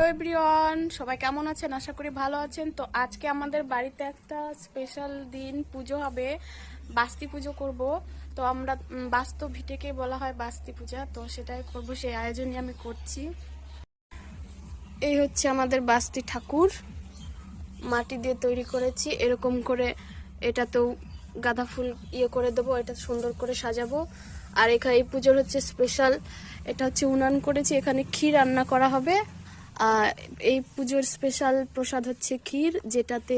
Everyone সবাই কেমন আছেন? আশা করি ভালো আছেন। তো আজকে আমাদের বাড়িতে একটা স্পেশাল দিন পুজো হবে। বাস্তি পুজো করব। তো আমরা উম, বাস্তু ভিটেকে বলা হয় বাস্তি পূজা। তো সেটাই করব সেই আয়োজনই আমি করছি। এই হচ্ছে আমাদের বাস্তি ঠাকুর। মাটি দিয়ে তৈরি করেছি। এরকম করে এটাতেও গাঁদা ফুল ইয়ে করে দেবো এটা সুন্দর করে সাজাবো। আর এখানে এই পুজোর হচ্ছে স্পেশাল এটা হচ্ছে উনান করেছি। এখানে ক্ষীর রান্না করা হবে। এই পুজোর স্পেশাল প্রসাদ হচ্ছে ক্ষীর, যেটাতে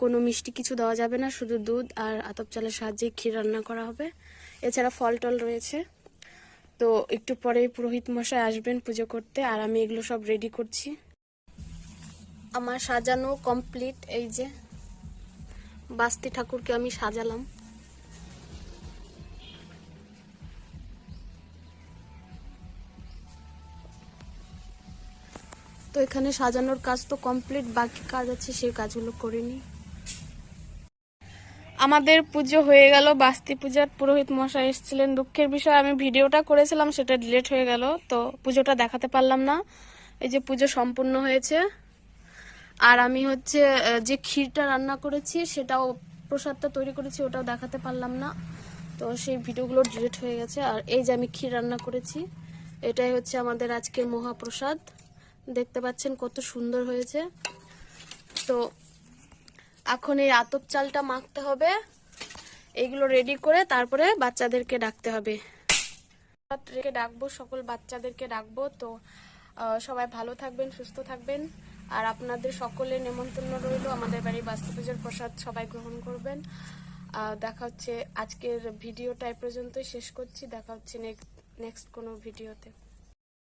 কোনো মিষ্টি কিছু দেওয়া যাবে না, শুধু দুধ আর আতপ চালের সাহায্যে ক্ষীর রান্না করা হবে। এছাড়া ফল টল রয়েছে। তো একটু পরেই পুরোহিত মশাই আসবেন পুজো করতে, আর আমি এগুলো সব রেডি করছি। আমার সাজানো কমপ্লিট এই যে, বাস্তি ঠাকুরকে আমি সাজালাম। তো এখানে সাজানোর কাজ তো কমপ্লিট বাকি কাজ আছে, সেই কাজগুলো করিনি আমাদের পুজো হয়ে গেল, বাস্তি পূজার পুরোহিত মশাই এসেছিলেন। দুঃখের বিষয়, আমি ভিডিওটা করেছিলাম, সেটা ডিলেট হয়ে গেল, তো পুজোটা দেখাতে পারলাম না। এই যে পুজো সম্পূর্ণ হয়েছে। আর আমি হচ্ছে যে ক্ষীরটা রান্না করেছি, সেটাও প্রসাদটা তৈরি করেছি, ওটাও দেখাতে পারলাম না। তো সেই ভিডিওগুলো ডিলেট হয়ে গেছে। আর এই যে আমি ক্ষীর রান্না করেছি, এটাই হচ্ছে আমাদের আজকের মহাপ্রসাদ। দেখতে পাচ্ছেন কত সুন্দর হয়েছে। তো এখন এই আতপ চালটা মাখতে হবে। এইগুলো রেডি করে তারপরে বাচ্চাদেরকে ডাকতে হবে। রেখে ডাকবো, সকল বাচ্চাদেরকে ডাকবো। তো সবাই ভালো থাকবেন, সুস্থ থাকবেন। আর আপনাদের সকলের নেমন্তন্ন রইল। আমাদের বাড়ি বাস্তু পুজোর প্রসাদ সবাই গ্রহণ করবেন। দেখা হচ্ছে আজকের ভিডিওটা এ পর্যন্তই শেষ করছি। দেখা হচ্ছে নেক্সট কোনো ভিডিওতে।